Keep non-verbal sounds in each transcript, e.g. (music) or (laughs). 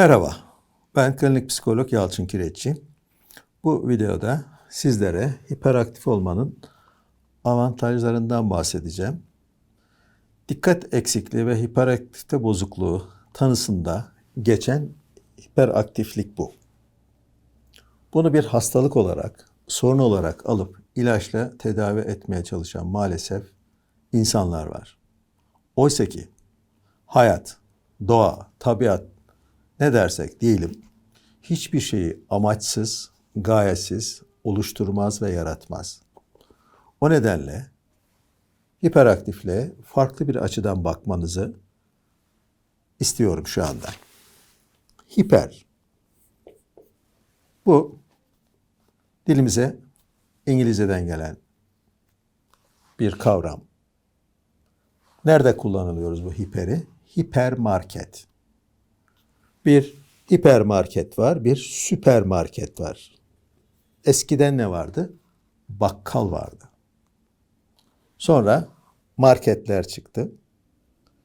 Merhaba, ben klinik psikolog Yalçın Kireççi. Bu videoda sizlere hiperaktif olmanın avantajlarından bahsedeceğim. Dikkat eksikliği ve hiperaktifte bozukluğu tanısında geçen hiperaktiflik bu. Bunu bir hastalık olarak, sorun olarak alıp ilaçla tedavi etmeye çalışan maalesef insanlar var. Oysa ki hayat, doğa, tabiat ne dersek diyelim hiçbir şeyi amaçsız, gayesiz oluşturmaz ve yaratmaz. O nedenle hiperaktifle farklı bir açıdan bakmanızı istiyorum şu anda. Hiper. Bu dilimize İngilizceden gelen bir kavram. Nerede kullanılıyoruz bu hiperi? Hipermarket. Bir hipermarket var, bir süpermarket var. Eskiden ne vardı? Bakkal vardı. Sonra marketler çıktı.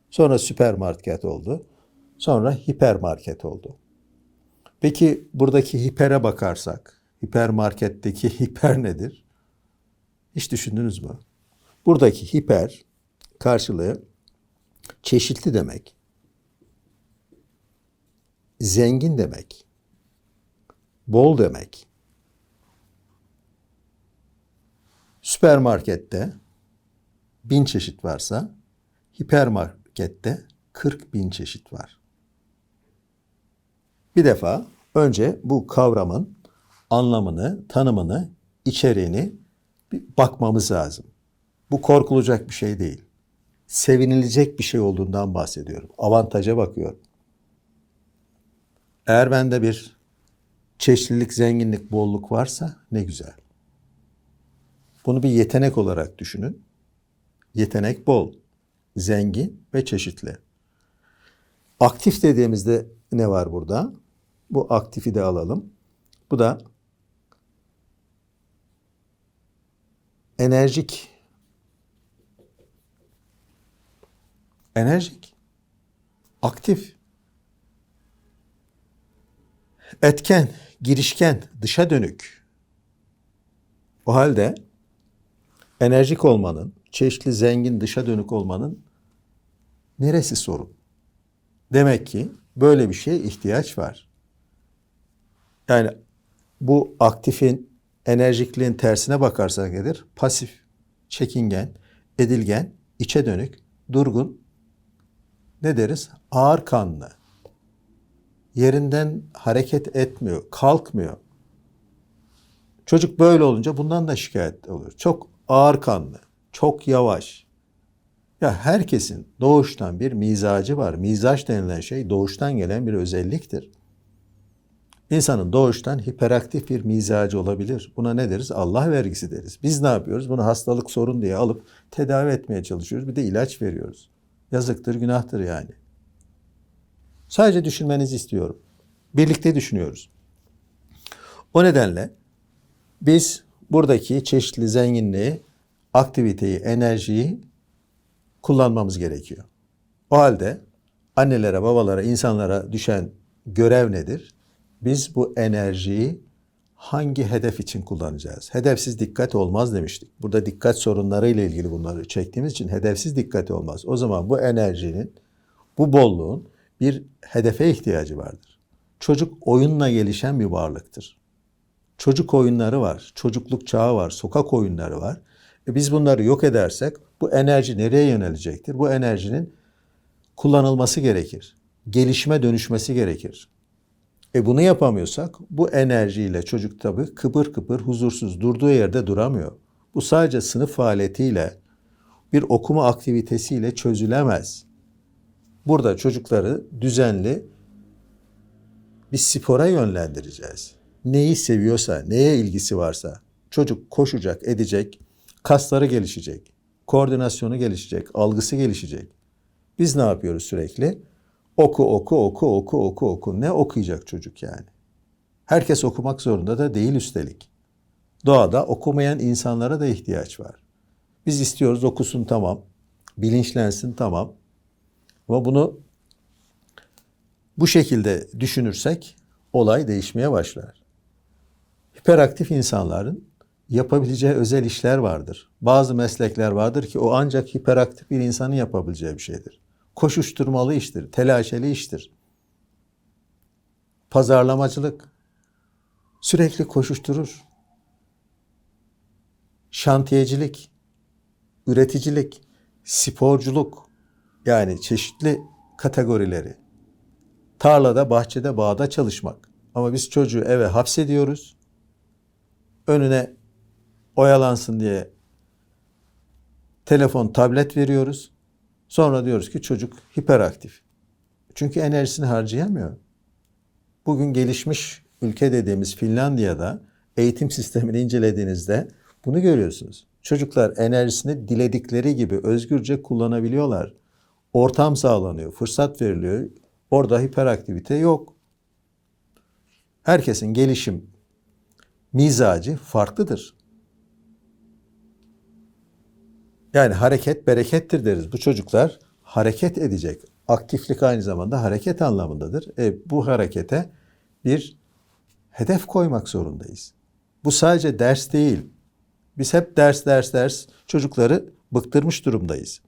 Sonra süpermarket oldu. Sonra hipermarket oldu. Peki buradaki hipere bakarsak, hipermarketteki (laughs) hiper nedir? Hiç düşündünüz mü? Buradaki hiper karşılığı çeşitli demek. Zengin demek. Bol demek. Süpermarkette bin çeşit varsa hipermarkette 40 bin çeşit var. Bir defa önce bu kavramın anlamını, tanımını, içeriğini bir bakmamız lazım. Bu korkulacak bir şey değil. Sevinilecek bir şey olduğundan bahsediyorum. Avantaja bakıyorum. Eğer bende bir çeşitlilik, zenginlik, bolluk varsa ne güzel. Bunu bir yetenek olarak düşünün. Yetenek bol, zengin ve çeşitli. Aktif dediğimizde ne var burada? Bu aktifi de alalım. Bu da enerjik. Enerjik. Aktif. Etken, girişken, dışa dönük. O halde enerjik olmanın, çeşitli, zengin, dışa dönük olmanın neresi sorun? Demek ki böyle bir şeye ihtiyaç var. Yani bu aktifin, enerjikliğin tersine bakarsak nedir? Pasif, çekingen, edilgen, içe dönük, durgun, ne deriz? Ağır kanlı. Yerinden hareket etmiyor, kalkmıyor. Çocuk böyle olunca bundan da şikayet oluyor. Çok ağır kanlı, çok yavaş. Ya herkesin doğuştan bir mizacı var. Mizaç denilen şey doğuştan gelen bir özelliktir. İnsanın doğuştan hiperaktif bir mizacı olabilir. Buna ne deriz? Allah vergisi deriz. Biz ne yapıyoruz? Bunu hastalık sorun diye alıp tedavi etmeye çalışıyoruz. Bir de ilaç veriyoruz. Yazıktır, günahtır yani. Sadece düşünmenizi istiyorum. Birlikte düşünüyoruz. O nedenle biz buradaki çeşitli zenginliği, aktiviteyi, enerjiyi kullanmamız gerekiyor. O halde annelere, babalara, insanlara düşen görev nedir? Biz bu enerjiyi hangi hedef için kullanacağız? Hedefsiz dikkat olmaz demiştik. Burada dikkat sorunları ile ilgili bunları çektiğimiz için hedefsiz dikkat olmaz. O zaman bu enerjinin, bu bolluğun bir hedefe ihtiyacı vardır. Çocuk oyunla gelişen bir varlıktır. Çocuk oyunları var, çocukluk çağı var, sokak oyunları var. E biz bunları yok edersek bu enerji nereye yönelecektir? Bu enerjinin kullanılması gerekir. Gelişime dönüşmesi gerekir. E bunu yapamıyorsak bu enerjiyle çocuk tabii kıpır kıpır huzursuz durduğu yerde duramıyor. Bu sadece sınıf faaliyetiyle bir okuma aktivitesiyle çözülemez. Burada çocukları düzenli bir spora yönlendireceğiz. Neyi seviyorsa, neye ilgisi varsa çocuk koşacak, edecek, kasları gelişecek, koordinasyonu gelişecek, algısı gelişecek. Biz ne yapıyoruz sürekli? Oku, oku, oku, oku, oku, oku. Ne okuyacak çocuk yani? Herkes okumak zorunda da değil üstelik. Doğada okumayan insanlara da ihtiyaç var. Biz istiyoruz okusun tamam, bilinçlensin tamam. Ama bunu Bu şekilde düşünürsek olay değişmeye başlar. Hiperaktif insanların yapabileceği özel işler vardır. Bazı meslekler vardır ki o ancak hiperaktif bir insanın yapabileceği bir şeydir. Koşuşturmalı iştir, telaşeli iştir. Pazarlamacılık sürekli koşuşturur. Şantiyecilik, üreticilik, sporculuk yani çeşitli kategorileri. Tarlada, bahçede, bağda çalışmak. Ama biz çocuğu eve hapsediyoruz. Önüne oyalansın diye telefon, tablet veriyoruz. Sonra diyoruz ki çocuk hiperaktif. Çünkü enerjisini harcayamıyor. Bugün gelişmiş ülke dediğimiz Finlandiya'da eğitim sistemini incelediğinizde bunu görüyorsunuz. Çocuklar enerjisini diledikleri gibi özgürce kullanabiliyorlar. Ortam sağlanıyor, fırsat veriliyor. Orada hiperaktivite yok. Herkesin gelişim mizacı farklıdır. Yani hareket berekettir deriz. Bu çocuklar hareket edecek. Aktiflik aynı zamanda hareket anlamındadır. E, bu harekete bir hedef koymak zorundayız. Bu sadece ders değil. Biz hep ders ders ders çocukları bıktırmış durumdayız.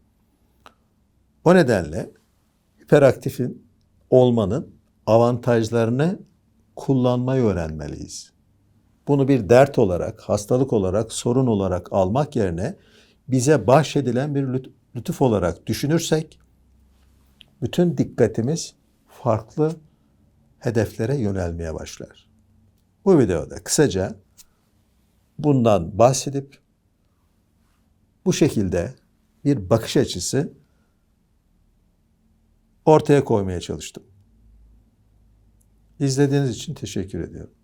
O nedenle hiperaktifin olmanın avantajlarını kullanmayı öğrenmeliyiz. Bunu bir dert olarak, hastalık olarak, sorun olarak almak yerine bize bahşedilen bir lüt- lütuf olarak düşünürsek bütün dikkatimiz farklı hedeflere yönelmeye başlar. Bu videoda kısaca bundan bahsedip bu şekilde bir bakış açısı ortaya koymaya çalıştım. İzlediğiniz için teşekkür ediyorum.